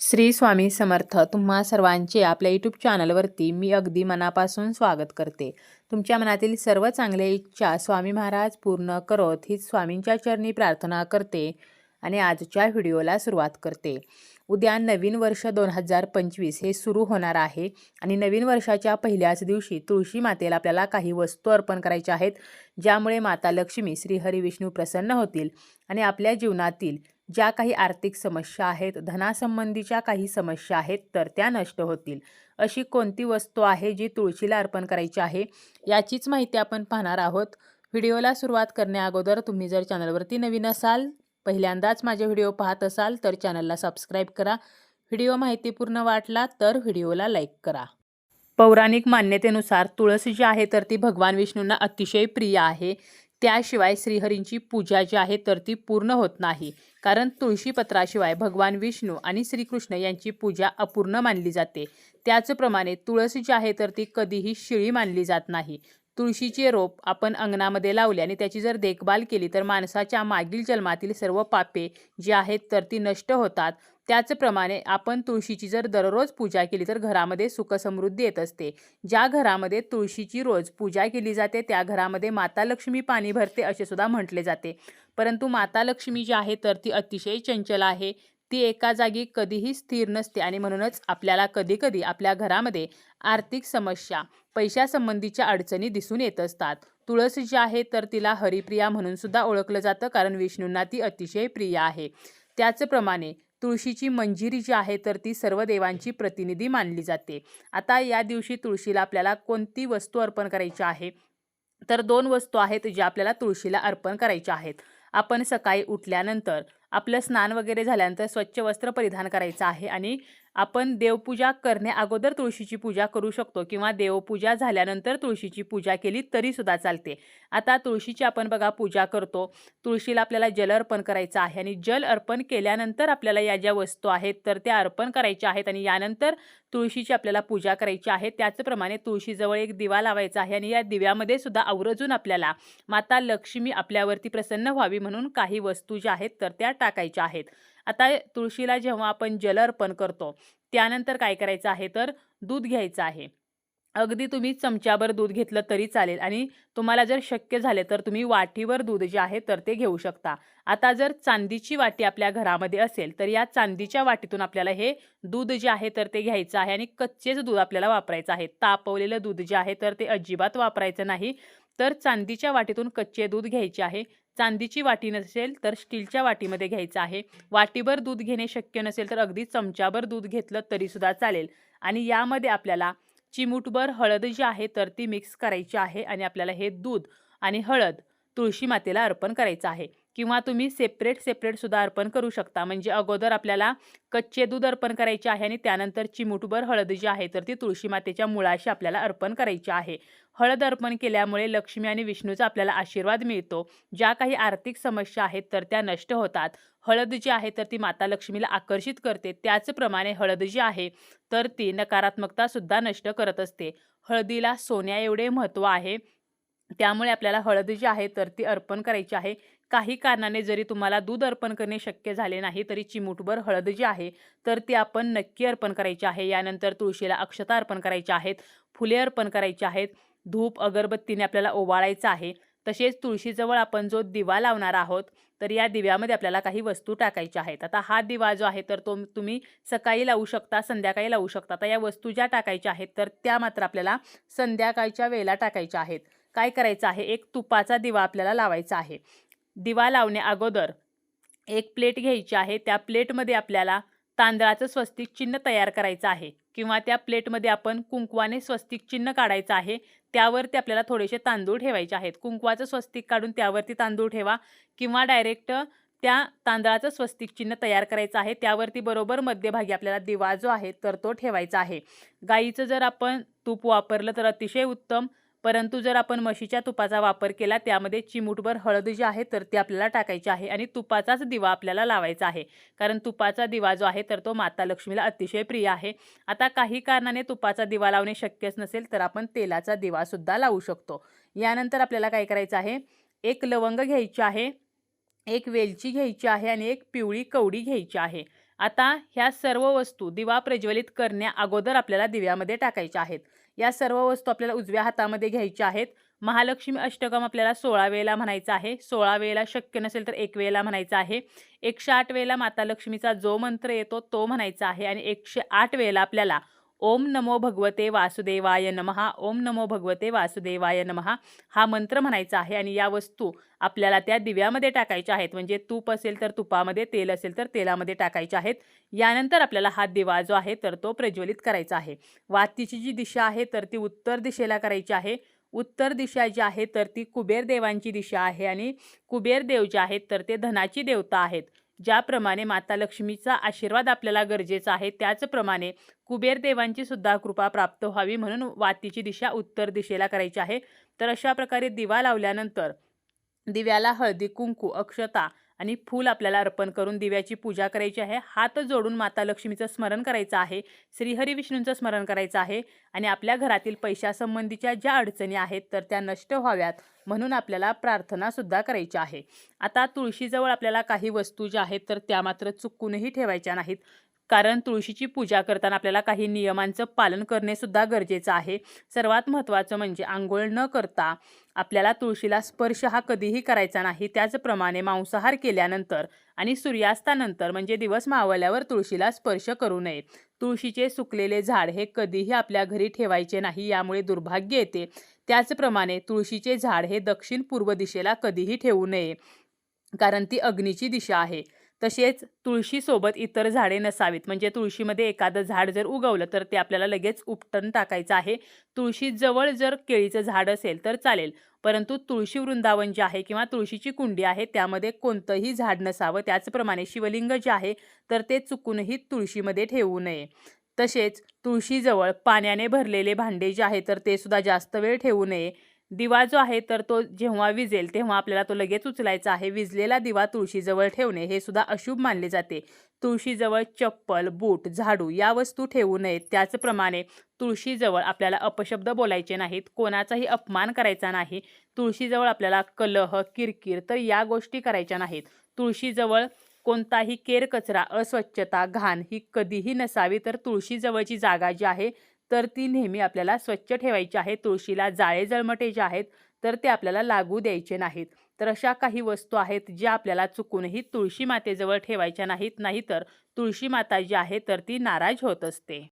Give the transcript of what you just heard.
श्री स्वामी समर्थ तुम्हा सर्वांचे आपल्या यूट्यूब चॅनलवरती मी अगदी मनापासून स्वागत करते. तुमच्या मनातील सर्व चांगल्या इच्छा स्वामी महाराज पूर्ण करोत ही स्वामींच्या चरणी प्रार्थना करते आणि आजच्या व्हिडिओला सुरुवात करते. उद्या नवीन वर्ष दोन हजार पंचवीस हे सुरू होणार आहे आणि नवीन वर्षाच्या पहिल्याच दिवशी तुळशी मातेला आपल्याला काही वस्तू अर्पण करायच्या आहेत ज्यामुळे माता लक्ष्मी श्री हरिविष्णू प्रसन्न होतील आणि आपल्या जीवनातील ज्या काही आर्थिक समस्या आहेत धनासंबंधीच्या काही समस्या आहेत तर त्या नष्ट होतील. अशी कोणती वस्तू आहे जी तुळशीला अर्पण करायची आहे? याचीच माहिती आपण पाहणार आहोत. व्हिडिओला सुरुवात करण्याअगोदर तुम्ही जर चॅनलवरती नवीन असाल पहिल्यांदाच माझे व्हिडिओ पाहत असाल तर चॅनलला सबस्क्राईब करा. व्हिडिओ माहितीपूर्ण वाटला तर व्हिडिओला लाईक करा. पौराणिक मान्यतेनुसार तुळस जी आहे तर ती भगवान विष्णूंना अतिशय प्रिय आहे. त्याशिवाय श्रीहरींची पूजा जी आहे तर ती पूर्ण होत नाही. कारण तुळशीपत्राशिवाय भगवान विष्णू आणि श्रीकृष्ण यांची पूजा अपूर्ण मानली जाते. त्याचप्रमाणे तुळस जी आहे तर ती कधीही शिळी मानली जात नाही. तुळशीचे रोप आपण अंगणामध्ये लावले आणि त्याची जर देखभाल केली तर माणसाच्या मागील जन्मातील सर्व पापे जी आहेत तर ती नष्ट होतात. त्याचप्रमाणे आपण तुळशीची जर दररोज पूजा केली तर घरामध्ये सुखसमृद्धी येत असते. ज्या घरामध्ये तुळशीची रोज पूजा केली जाते त्या घरामध्ये माता लक्ष्मी पाणी भरते असे सुद्धा म्हटले जाते. परंतु माता लक्ष्मी जी आहे तर ती अतिशय चंचल आहे. ती एका जागी कधीही स्थिर नसते आणि म्हणूनच आपल्याला कधीकधी आपल्या घरामध्ये आर्थिक समस्या पैशासंबंधीच्या अडचणी दिसून येत असतात. तुळस जी आहे तर तिला हरिप्रिया म्हणून सुद्धा ओळखलं जातं कारण विष्णूंना ती अतिशय प्रिय आहे. त्याचप्रमाणे तुळशीची मंजिरी जी आहे तर ती सर्व देवांची प्रतिनिधी मानली जाते. आता या दिवशी तुळशीला आपल्याला कोणती वस्तू अर्पण करायची आहे? तर दोन वस्तू आहेत ज्या आपल्याला तुळशीला अर्पण करायच्या आहेत. आपण सकाळी उठल्यानंतर आपलं स्नान वगैरे झाल्यानंतर स्वच्छ वस्त्र परिधान करायचं आहे आणि आपण देवपूजा करण्याअगोदर तुळशीची पूजा करू शकतो किंवा देवपूजा झाल्यानंतर तुळशीची पूजा केली तरीसुद्धा चालते. आता तुळशीची आपण बघा पूजा करतो. तुळशीला आपल्याला जल अर्पण करायचं आहे आणि जल अर्पण केल्यानंतर आपल्याला या ज्या वस्तू आहेत तर त्या अर्पण करायच्या आहेत आणि यानंतर तुळशीची आपल्याला पूजा करायची आहे. त्याचप्रमाणे तुळशीजवळ एक दिवा लावायचा आहे आणि या दिव्यामध्ये सुद्धा आवर्जून आपल्याला माता लक्ष्मी आपल्यावरती प्रसन्न व्हावी म्हणून काही वस्तू ज्या आहेत तर त्या टाकायच्या आहेत. आता तुळशीला जेव्हा आपण जल अर्पण करतो त्यानंतर काय करायचं आहे तर दूध घ्यायचं आहे. अगदी तुम्ही चमच्याभर दूध घेतलं तरी चालेल आणि तुम्हाला जर शक्य झाले तर तुम्ही वाटीवर दूध जे आहे तर ते घेऊ शकता. आता जर चांदीची वाटी आपल्या घरामध्ये असेल तर या चांदीच्या वाटीतून आपल्याला हे दूध जे आहे तर ते घ्यायचं आहे आणि कच्चेच दूध आपल्याला वापरायचं आहे. तापवलेलं दूध जे आहे तर ते अजिबात वापरायचं नाही. तर चांदीच्या वाटीतून कच्चे दूध घ्यायचे आहे. चांदीची वाटी नसेल तर स्टीलच्या वाटीमध्ये घ्यायचं आहे. वाटीभर दूध घेणे शक्य नसेल तर अगदी चमच्याभर दूध घेतलं तरीसुद्धा चालेल. आणि यामध्ये आपल्याला चिमूटभर हळद जी आहे तर ती मिक्स करायची आहे आणि आपल्याला हे दूध आणि हळद तुळशी मातेला अर्पण करायचं आहे. किंवा तुम्ही सेपरेट सेपरेट सुद्धा अर्पण करू शकता. म्हणजे अगोदर आपल्याला कच्चे दूध अर्पण करायचे आहे आणि त्यानंतर चिमूटभर हळद जी आहे तर ती तुळशी मातेच्या मुळाशी आपल्याला अर्पण करायची आहे. हळद अर्पण केल्यामुळे लक्ष्मी आणि विष्णूचा आपल्याला आशीर्वाद मिळतो. ज्या काही आर्थिक समस्या आहेत तर त्या नष्ट होतात. हळद जी आहे तर ती माता लक्ष्मीला आकर्षित करते. त्याचप्रमाणे हळद जी आहे तर ती नकारात्मकतासुद्धा नष्ट करत असते. हळदीला सोन्या एवढे महत्त्व आहे त्यामुळे आपल्याला हळद जी आहे तर ती अर्पण करायची आहे. काही कारणाने जरी तुम्हाला दूध अर्पण करणे शक्य झाले नाही तरी चिमूटभर हळद जी आहे तर ती आपण नक्की अर्पण करायची आहे. यानंतर तुळशीला अक्षता अर्पण करायच्या आहेत फुले अर्पण करायची आहेत धूप अगरबत्तीने आपल्याला ओवाळायचं आहे. तसेच तुळशीजवळ आपण जो दिवा लावणार आहोत तर या दिव्यामध्ये आपल्याला काही वस्तू टाकायच्या आहेत. आता हा दिवा जो आहे तर तो तुम्ही सकाळी लावू शकता संध्याकाळी लावू शकता. आता या वस्तू ज्या टाकायच्या आहेत तर त्या मात्र आपल्याला संध्याकाळच्या वेळेला टाकायच्या आहेत. काय करायचं आहे? एक तुपाचा दिवा आपल्याला लावायचा आहे. दिवा लावण्या अगोदर एक प्लेट घ्यायची आहे. त्या प्लेटमध्ये आपल्याला तांदळाचं स्वस्तिक चिन्ह तयार करायचं आहे. किंवा त्या प्लेटमध्ये आपण कुंकवाने स्वस्तिक चिन्ह काढायचं आहे. त्यावरती आपल्याला थोडेसे तांदूळ ठेवायचे आहेत. कुंकवाचं स्वस्तिक काढून त्यावरती तांदूळ ठेवा. किंवा डायरेक्ट त्या तांदळाचं स्वस्तिक चिन्ह तयार करायचं आहे. त्यावरती बरोबर मध्यभागी आपल्याला दिवा जो आहे तर तो ठेवायचा आहे. गाईचं जर आपण तूप वापरलं तर अतिशय उत्तम परंतु जर आपण म्हशीच्या तुपाचा वापर केला त्यामध्ये चिमूटभर हळद जी आहे तर ती आपल्याला टाकायची आहे आणि तुपाचाच दिवा आपल्याला लावायचा आहे. कारण तुपाचा दिवा जो आहे तर तो माता लक्ष्मीला अतिशय प्रिय आहे. आता काही कारणाने तुपाचा दिवा लावणे शक्यच नसेल तर आपण तेलाचा दिवासुद्धा लावू शकतो. यानंतर आपल्याला काय करायचं आहे एक लवंग घ्यायची आहे एक वेलची घ्यायची आहे आणि एक पिवळी कवडी घ्यायची आहे. आता ह्या सर्व वस्तू दिवा प्रज्वलित करण्या अगोदर आपल्याला दिव्यामध्ये टाकायच्या आहेत. या सर्व वस्तू आपल्याला उजव्या हातामध्ये घ्यायच्या आहेत. महालक्ष्मी अष्टकम आपल्याला सोळा वेळेला म्हणायचं आहे. सोळा वेळेला शक्य नसेल तर एक वेळेला म्हणायचं आहे. एकशे आठ वेळेला माता लक्ष्मीचा जो मंत्र येतो तो म्हणायचा आहे आणि एकशे आठ वेळेला आपल्याला ओम नमो भगवते वासुदेवाय नमहा. ओम नमो भगवते वासुदेवाय नमहा. हा मंत्र म्हणायचा आहे आणि या वस्तू आपल्याला त्या दिव्यामध्ये टाकायच्या आहेत. म्हणजे तूप असेल तर तुपामध्ये तेल असेल तर तेलामध्ये टाकायच्या आहेत. यानंतर आपल्याला हा दिवा जो आहे तर तो प्रज्वलित करायचा आहे. वातीची जी दिशा आहे तर ती उत्तर दिशेला करायची आहे. उत्तर दिशा जी आहे तर ती कुबेर देवांची दिशा आहे आणि कुबेर देव जे आहेत तर ते धनाची देवता आहेत. ज्याप्रमाणे माता लक्ष्मीचा आशीर्वाद आपल्याला गरजेचा आहे त्याचप्रमाणे कुबेर देवांची सुद्धा कृपा प्राप्त व्हावी म्हणून वातीची दिशा उत्तर दिशेला करायची आहे. तर अशा प्रकारे दिवा लावल्यानंतर दिव्याला हळदी कुंकू अक्षता आणि फूल आपल्याला अर्पण करून दिव्याची पूजा करायची आहे. हात जोडून माता लक्ष्मीचं स्मरण करायचं आहे. श्रीहरी विष्णूंचं स्मरण करायचं आहे. आणि आपल्या घरातील पैशासंबंधीच्या ज्या अडचणी आहेत तर त्या नष्ट व्हाव्यात म्हणून आपल्याला प्रार्थनासुद्धा करायची आहे. आता तुळशीजवळ आपल्याला काही वस्तू ज्या आहेत तर त्या मात्र चुकूनही ठेवायच्या नाहीत. कारण तुळशीची पूजा करताना आपल्याला काही नियमांचं पालन करणे सुद्धा गरजेचं आहे. सर्वात महत्त्वाचं म्हणजे आंघोळ न करता आपल्याला तुळशीला स्पर्श हा कधीही करायचा नाही. त्याचप्रमाणे मांसाहार केल्यानंतर आणि सूर्यास्तानंतर म्हणजे दिवस मावळल्यावर तुळशीला स्पर्श करू नये. तुळशीचे सुकलेले झाड हे कधीही आपल्या घरी ठेवायचे नाही यामुळे दुर्भाग्य येते. त्याचप्रमाणे तुळशीचे झाड हे दक्षिण पूर्व दिशेला कधीही ठेवू नये कारण ती अग्नीची दिशा आहे. तसेच तुळशीसोबत इतर झाडे नसावीत. म्हणजे तुळशीमध्ये एखादं झाड जर उगवलं तर ते आपल्याला लगेच उपटन टाकायचं आहे. तुळशीजवळ जर केळीचं झाड असेल तर चालेल. परंतु तुळशी वृंदावन जे आहे किंवा तुळशीची कुंडी आहे त्यामध्ये कोणतंही झाड नसावं. त्याचप्रमाणे शिवलिंग जे आहे तर ते चुकूनही तुळशीमध्ये ठेवू नये. तसेच तुळशीजवळ पाण्याने भरलेले भांडे जे आहे तर ते सुद्धा जास्त वेळ ठेवू नये. दिवा जो आहे तर तो जेव्हा विजेल तेव्हा आपल्याला तो लगेच उचलायचा आहे. विजलेला दिवा तुळशीजवळ ठेवणे हे सुद्धा अशुभ मानले जाते. तुळशीजवळ चप्पल बूट झाडू या वस्तू ठेवू नयेत. त्याचप्रमाणे तुळशीजवळ आपल्याला अपशब्द बोलायचे नाहीत. कोणाचाही अपमान करायचा नाही. तुळशीजवळ आपल्याला कलह किरकिर तर या गोष्टी करायच्या नाहीत. तुळशीजवळ कोणताही केर कचरा अस्वच्छता घाण ही कधीही नसावी. तर तुळशीजवळची जागा जी आहे तर ती नेहमी आपल्याला स्वच्छ ठेवायची आहे. तुळशीला जाळे जळमटे जे आहेत तर ते आपल्याला लागू द्यायचे नाहीत. तर अशा काही वस्तू आहेत ज्या आपल्याला चुकूनही तुळशी मातेजवळ ठेवायच्या नाहीत. नाहीतर तुळशी माता जी आहे तर ती नाराज होत असते.